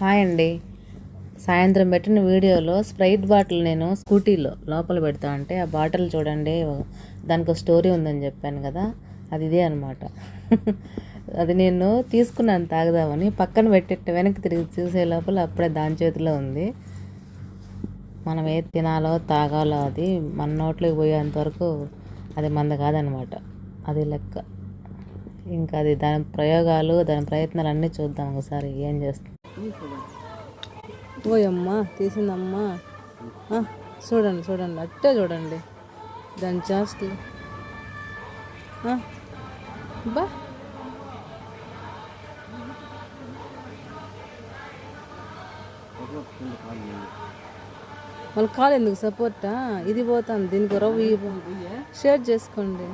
Hi అండి. సాయంత్రం పెట్టిన వీడియోలో స్ప్రైట్ బాటిల్ నేను స్కూటీలో లోపల పెడతా అంటే ఆ బాటిల్ చూడండి దానికి ఒక స్టోరీ ఉందని చెప్పాను కదా అది ఇదే అనమాట అది నేను తీసుకున్నాను తాగుదామని పక్కన పెట్టేట వెనక్కి తిరిగి చూసే లోపల అప్పుడే దాని చేతిలో ఉంది. మనం ఏది తినాలో తాగాలో అది మన నోట్లోకి పోయేంత వరకు అది మంద కాదనమాట అది లెక్క. ఇంకా అది దాని ప్రయోగాలు దాని ప్రయత్నాలు అన్నీ చూద్దాం ఒకసారి ఏం చేస్తాం ఓయమ్మా తీసిందమ్మా. చూడండి చూడండి అట్టే చూడండి. దాని చేష్టలు బా. వాళ్ళ కాలు ఎందుకు సపోర్టా ఇది పోతాను దీనికి రవ్వు ఇవి షేర్ చేసుకోండి.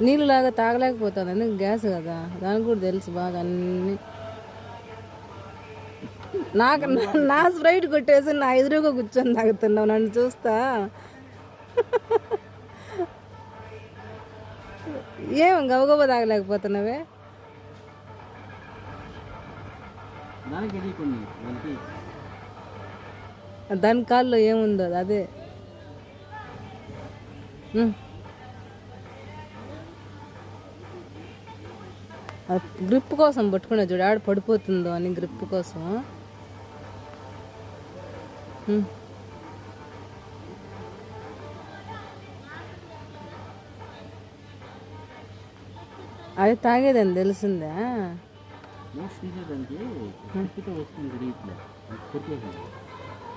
నీళ్ళు లాగా తాగలేకపోతుంది అందుకు గ్యాస్ కదా. దానికి కూడా తెలుసు బాగా అన్ని. నాకు నా- స్ప్రైట్ కొట్టేసి నా ఎదురుగా కూర్చొని తాగుతున్నావు. నన్ను చూస్తా. ఏం గబ తాగలేకపోతున్నావే? దాని కాల్లో ఏముందో అది అదే. గ్రిప్ కోసం పట్టుకున్నా చూడు ఆడ పడిపోతుందో అని గ్రిప్ కోసం. అది తాగేదని తెలిసిందా?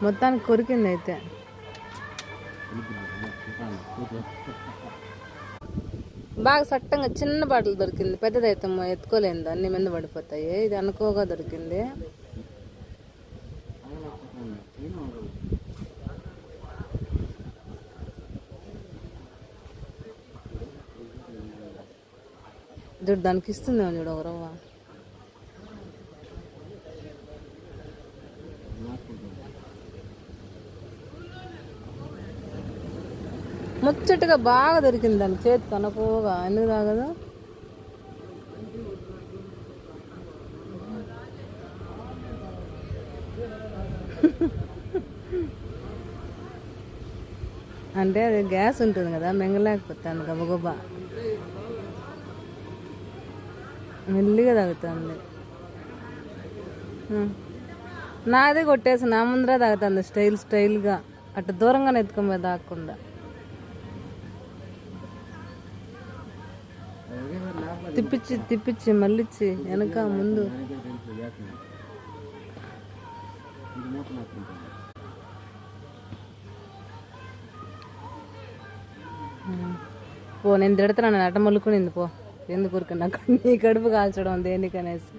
మొత్తానికి కొరికింది అయితే. బాగా సట్టంగా చిన్న బాటిల్ దొరికింది. పెద్దదైతే ఎత్తుకోలేదు అన్ని మీద పడిపోతాయి. ఇది అనుకోగా దొరికింది. చూడు దానికి ఇస్తుంది చూడు ఒక రవ్వ. ముచ్చటగా బాగా దొరికింది దాని చేతి తనపోగా. ఎందుకు తాగదు? అంటే అది గ్యాస్ ఉంటుంది కదా మింగలేకపోతుంది గబగబ. మెల్లిగా తగ్గుతుంది నాదే కొట్టేసి నా ముందరే తగ్గుతుంది స్టైల్ స్టైల్గా. అటు దూరంగా ఎత్తుకొని దాక్కుండా తిప్పించి తిప్పించి మళ్ళిచ్చి వెనక ముందు. పో నేను తిడతాను అట మలుకునింది పో. ఎందుకు ఊరికే నాకు నీ కడుపు కాల్చడం దేనికనేసి.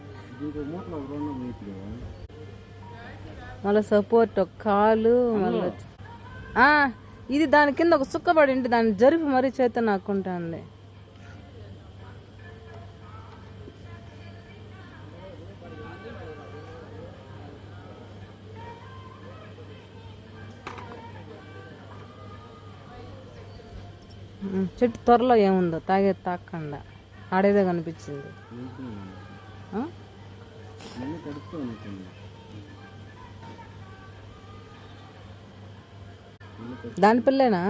మళ్ళీ సపోర్ట్ ఒక కాలు మళ్ళీ ఇది దాని కింద ఒక సుక్కబడి ఉంటే దాన్ని జరిపి మరీ చేత నాకుంటుంది. చెట్టు త్వరలో ఏముందో తాగే తాకుండా ఆడేదే కనిపించింది. దాని పిల్లేనా?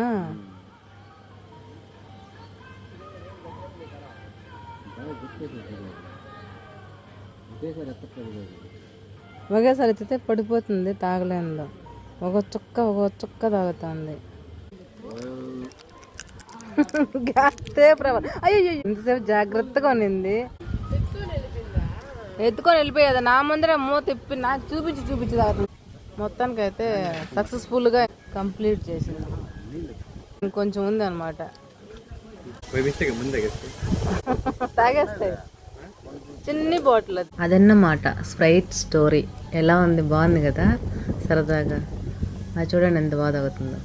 ఒకేసారి ఎత్తితే పడిపోతుంది తాగలేందో ఒక చుక్క ఒక చుక్క తాగుతుంది. గ్యాస్తే ప్రభావం అయ్యో ఇంతసేపు జాగ్రత్తగా ఉన్నింది ఎత్తుకొని వెళ్ళిపోయేది. నా ముందరే మూత తిప్పి నాకు చూపించి చూపించి తాగుతుంది. మొత్తానికి అయితే సక్సెస్ఫుల్గా కంప్లీట్ చేసింది. ఇంకొంచెం ఉంది అనమాట తాగేస్తాయి చిన్ని బాటిల్ అదన్నమాట స్ప్రైట్ స్టోరీ. ఎలా ఉంది? బాగుంది కదా? సరదాగా. అది చూడండి ఎంత బాగా తాగుతుందో.